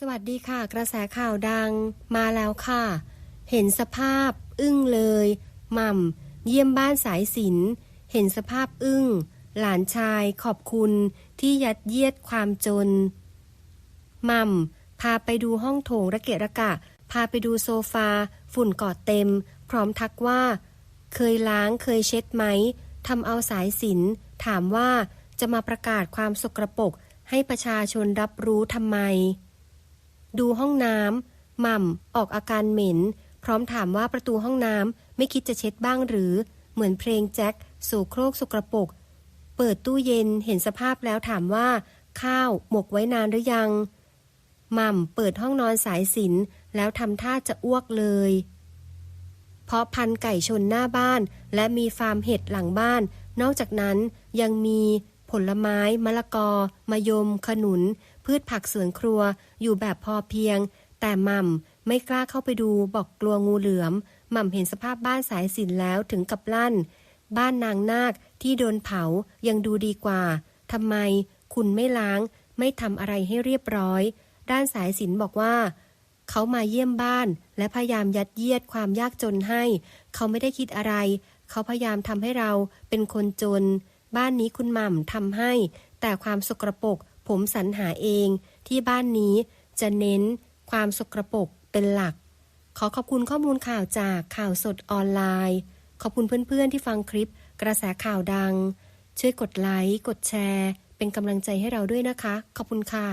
สวัสดีค่ะ กระแสข่าวดังมาแล้วค่ะ เห็นสภาพ อึ้งเลยหม่ำ เยี่ยมบ้านสายสิน เห็นสภาพอึ้ง หลานชายขอบคุณที่ยัดเยียดความจนหม่ำ พาไปดูห้องโถงระเกะระกะ พาไปดูโซฟา ฝุ่นกอดเต็ม พร้อมทักว่า เคยล้างเคยเช็ดไหมทำเอาสายสิน ถามว่าจะมาประกาศความสกรปรกให้ประชาชนรับรู้ทำไม ดูห้องน้ำหม่ำออกอาการเหม็น พร้อมถามว่าประตูห้องน้ำไม่คิดจะเช็ดบ้างหรือเหมือนเพลงแจ็คสู่โครกสกรปรกเปิดตู้เย็นเห็นสภาพแล้วถามว่า ข้าวหมกไว้นานหรือยังหม่ำเปิดห้องนอนสายสินแล้วทำท่าจะอ้วกเลย เพราะพันไก่ชนหน้าบ้าน และมีฟาร์มเห็ดหลังบ้าน นอกจากนั้นยังมี ผลไม้ มะละกอ มะยม ขนุน พืชผักสวนครัว อยู่แบบพอเพียง แต่หม่ำไม่กล้าเข้าไปดูบอกกลัวงูเหลือม หม่ำเห็นสภาพบ้านสายสินแล้วถึงกับลั่น บ้านนางนาคที่โดนเผายังดูดีกว่าทำไม คุณไม่ล้าง ไม่ทำอะไรให้เรียบร้อย ด้านสายสินบอกว่า เขามาเยี่ยมบ้าน และพยายามยัดเยียดความยากจนให้ เขาไม่ได้คิดอะไร เขาพยายามทำให้เราเป็นคนจน บ้านนี้คุณหม่ำทำให้ แต่ความสกรปรกผมสรรหาเอง ที่บ้านนี้จะเน้นความสกรปรกเป็นหลัก ขอขอบคุณข้อมูลข่าวจากข่าวสดออนไลน์ ขอบคุณเพื่อนๆที่ฟังคลิปกระแสข่าวดัง ช่วยกดไลค์ กดแชร์ เป็นกำลังใจให้เราด้วยนะคะ ขอบคุณค่ะ